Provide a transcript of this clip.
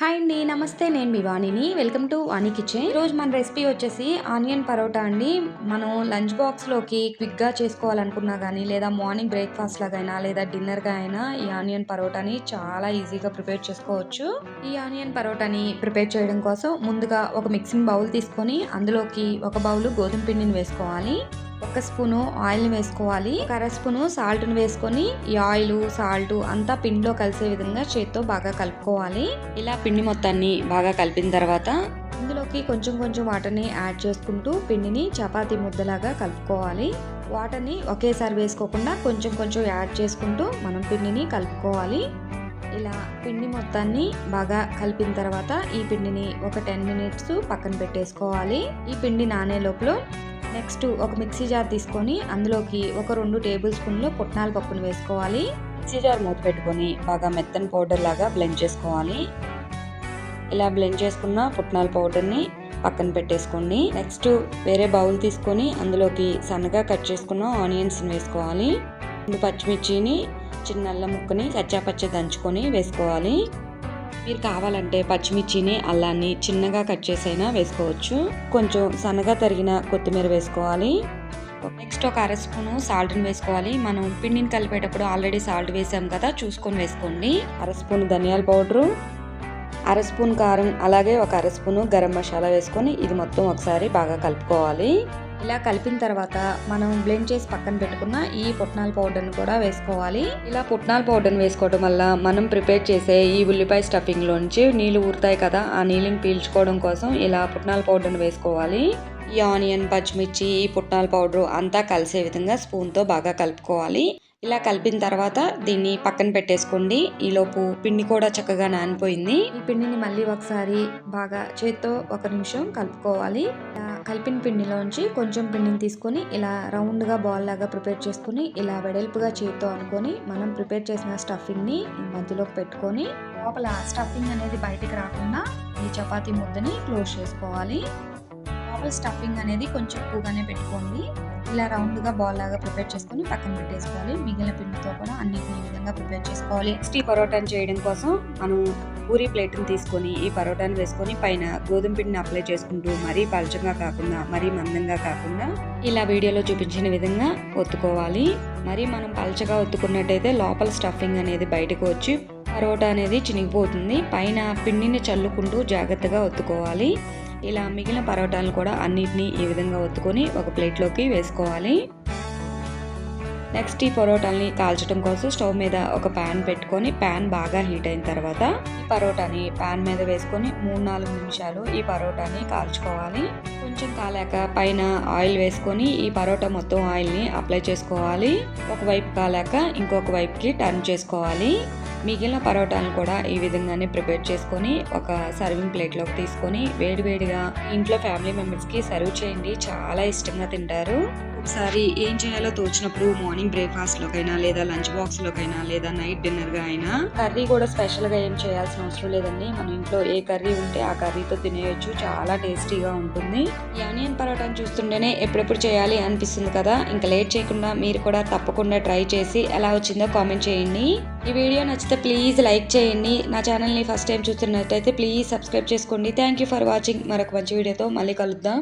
Hi అండి నమస్తే. నేను మీ వాణిని. Welcome to Vani kitchen. ఈరోజు మన రెసిపీ వచ్చేసి ఆనియన్ పరోటా అండి. మనం లంచ్ బాక్స్లోకి క్విక్గా చేసుకోవాలనుకున్నా కానీ లేదా మార్నింగ్ బ్రేక్ఫాస్ట్ లాగైనా లేదా డిన్నర్గా అయినా ఈ ఆనియన్ పరోటాని చాలా ఈజీగా ప్రిపేర్ చేసుకోవచ్చు. ఈ ఆనియన్ పరోటాని ప్రిపేర్ చేయడం కోసం ముందుగా ఒక మిక్సింగ్ బౌల్ తీసుకొని అందులోకి ఒక బౌల్ గోధుమ పిండిని వేసుకోవాలి. ఒక స్పూను ఆయిల్ని వేసుకోవాలి. ఒక అర స్పూను సాల్ట్ని వేసుకొని ఈ ఆయిల్ సాల్ట్ అంతా పిండిలో కలిసే విధంగా చేత్తో బాగా కలుపుకోవాలి. ఇలా పిండి మొత్తాన్ని బాగా కలిపిన తర్వాత ఇందులోకి కొంచెం కొంచెం వాటర్ని యాడ్ చేసుకుంటూ పిండిని చపాతీ ముద్దలాగా కలుపుకోవాలి. వాటర్ని ఒకేసారి వేసుకోకుండా కొంచెం కొంచెం యాడ్ చేసుకుంటూ మనం పిండిని కలుపుకోవాలి. ఇలా పిండి మొత్తాన్ని బాగా కలిపిన తర్వాత ఈ పిండిని ఒక టెన్ మినిట్స్ పక్కన పెట్టేసుకోవాలి. ఈ పిండి నానే లోపల నెక్స్ట్ ఒక మిక్సీ జార్ తీసుకొని అందులోకి ఒక రెండు టేబుల్ స్పూన్లు పుట్నాల పప్పును వేసుకోవాలి. మిక్సీ జార్ మూత పెట్టుకొని బాగా మెత్తని పౌడర్ లాగా బ్లెండ్ చేసుకోవాలి. ఇలా బ్లెండ్ చేసుకున్న పుట్నాల పౌడర్ని పక్కన పెట్టేసుకోండి. నెక్స్ట్ వేరే బౌల్ తీసుకొని అందులోకి సన్నగా కట్ చేసుకున్న ఆనియన్స్ని వేసుకోవాలి. రెండు పచ్చిమిర్చిని చిన్న అల్లం ముక్కని కచ్చాపచ్చ దంచుకొని వేసుకోవాలి. మీరు కావాలంటే పచ్చిమిర్చిని అల్లాన్ని చిన్నగా కట్ చేసైనా వేసుకోవచ్చు. కొంచెం సన్నగా తరిగిన కొత్తిమీర వేసుకోవాలి. నెక్స్ట్ ఒక అర స్పూను సాల్ట్ని వేసుకోవాలి. మనం పిండిని కలిపేటప్పుడు ఆల్రెడీ సాల్ట్ వేసాం కదా చూసుకొని వేసుకోండి. అర స్పూన్ ధనియాల పౌడరు. అర స్పూన్ కారం అలాగే ఒక అర స్పూను గరం మసాలా వేసుకొని ఇది మొత్తం ఒకసారి బాగా కలుపుకోవాలి. ఇలా కలిపిన తర్వాత మనం బ్లెండ్ చేసి పక్కన పెట్టుకున్న ఈ పుట్నాల పౌడర్ని కూడా వేసుకోవాలి. ఇలా పుట్నాల పౌడర్ని వేసుకోవడం వల్ల మనం ప్రిపేర్ చేసే ఈ ఉల్లిపాయ స్టఫింగ్లోంచి నీళ్ళు ఊరుతాయి కదా ఆ నీళ్ళని పీల్చుకోవడం కోసం ఇలా పుట్నాల పౌడర్ని వేసుకోవాలి. ఈ ఆనియన్ పచ్చిమిర్చి ఈ పుట్నాల పౌడర్ అంతా కలిసే విధంగా స్పూన్తో బాగా కలుపుకోవాలి. ఇలా కలిపిన తర్వాత దీన్ని పక్కన పెట్టేసుకోండి. ఈలోపు పిండి కూడా చక్కగా నానిపోయింది. ఈ పిండిని మళ్ళీ ఒకసారి బాగా చేత్తో ఒక నిమిషం కలుపుకోవాలి. కలిపిన పిండిలోంచి కొంచెం పిండిని తీసుకొని ఇలా రౌండ్గా బాల్ లాగా ప్రిపేర్ చేసుకుని ఇలా వెడల్పుగా చేత్తో అనుకొని మనం ప్రిపేర్ చేసిన స్టఫింగ్ని మధ్యలోకి పెట్టుకొని లోపల స్టఫింగ్ అనేది బయటికి రాకుండా ఈ చపాతీ ముద్దని క్లోజ్ చేసుకోవాలి. లోపల స్టఫింగ్ అనేది కొంచెం ఎక్కువగానే పెట్టుకోండి. ఇలా రౌండ్గా బాల్ లాగా ప్రిపేర్ చేసుకొని పక్కన పెట్టేసుకోవాలి. మిగిలిన పిండితో కూడా అన్నిటిని విధంగా ప్రిపేర్ చేసుకోవాలి. నెక్స్ట్ ఈ పరోటాని చేయడం కోసం మనం పూరి ప్లేట్ని తీసుకొని ఈ పరోటాని వేసుకొని పైన గోధుమ పిండిని అప్లై చేసుకుంటూ మరీ పలచంగా కాకుండా మరీ మందంగా కాకుండా ఇలా వీడియోలో చూపించిన విధంగా ఒత్తుకోవాలి. మరి మనం పలచగా ఒత్తుకున్నట్టయితే లోపల స్టఫింగ్ అనేది బయటకు వచ్చి పరోటా అనేది చినిగిపోతుంది. పైన పిండిని చల్లుకుంటూ జాగ్రత్తగా ఒత్తుకోవాలి. ఇలా మిగిలిన పరోటాలను కూడా అన్నిటినీ ఈ విధంగా ఒత్తుకొని ఒక ప్లేట్లోకి వేసుకోవాలి. నెక్స్ట్ ఈ పరోటాలని కాల్చడం కోసం స్టవ్ మీద ఒక ప్యాన్ పెట్టుకొని ప్యాన్ బాగా హీట్ అయిన తర్వాత ఈ పరోటాని ప్యాన్ మీద వేసుకొని మూడు నాలుగు నిమిషాలు ఈ పరోటాని కాల్చుకోవాలి. కొంచెం కాలాక పైన ఆయిల్ వేసుకొని ఈ పరోటా మొత్తం ఆయిల్ని అప్లై చేసుకోవాలి. ఒకవైపు కాలాక ఇంకొక వైపుకి టర్న్ చేసుకోవాలి. మిగిలిన పరోటాలను కూడా ఈ విధంగానే ప్రిపేర్ చేసుకొని ఒక సర్వింగ్ ప్లేట్లోకి తీసుకొని వేడివేడిగా ఇంట్లో ఫ్యామిలీ మెంబర్స్కి సర్వ్ చేయండి. చాలా ఇష్టంగా తింటారు. ఒకసారి ఏం చేయాలో తోచినప్పుడు మార్నింగ్ బ్రేక్ఫాస్ట్లోకైనా లేదా లంచ్ బాక్స్లోకైనా లేదా నైట్ డిన్నర్గా అయినా కర్రీ కూడా స్పెషల్గా ఏం చేయాల్సిన అవసరం లేదండి. మన ఇంట్లో ఏ కర్రీ ఉంటే ఆ కర్రీతో తినేయచ్చు. చాలా టేస్టీగా ఉంటుంది. ఈ ఆనియన్ పరోటాను చూస్తుంటేనే ఎప్పుడెప్పుడు చేయాలి అనిపిస్తుంది కదా. ఇంకా లేట్ చేయకుండా మీరు కూడా తప్పకుండా ట్రై చేసి ఎలా వచ్చిందో కామెంట్ చేయండి. ఈ వీడియో నచ్చితే ప్లీజ్ లైక్ చేయండి. నా ఛానల్ని ఫస్ట్ టైం చూస్తున్నట్టయితే ప్లీజ్ సబ్స్క్రైబ్ చేసుకోండి. థ్యాంక్ యూ ఫర్ వాచింగ్ మరొక మంచి వీడియోతో మళ్ళీ కలుద్దాం.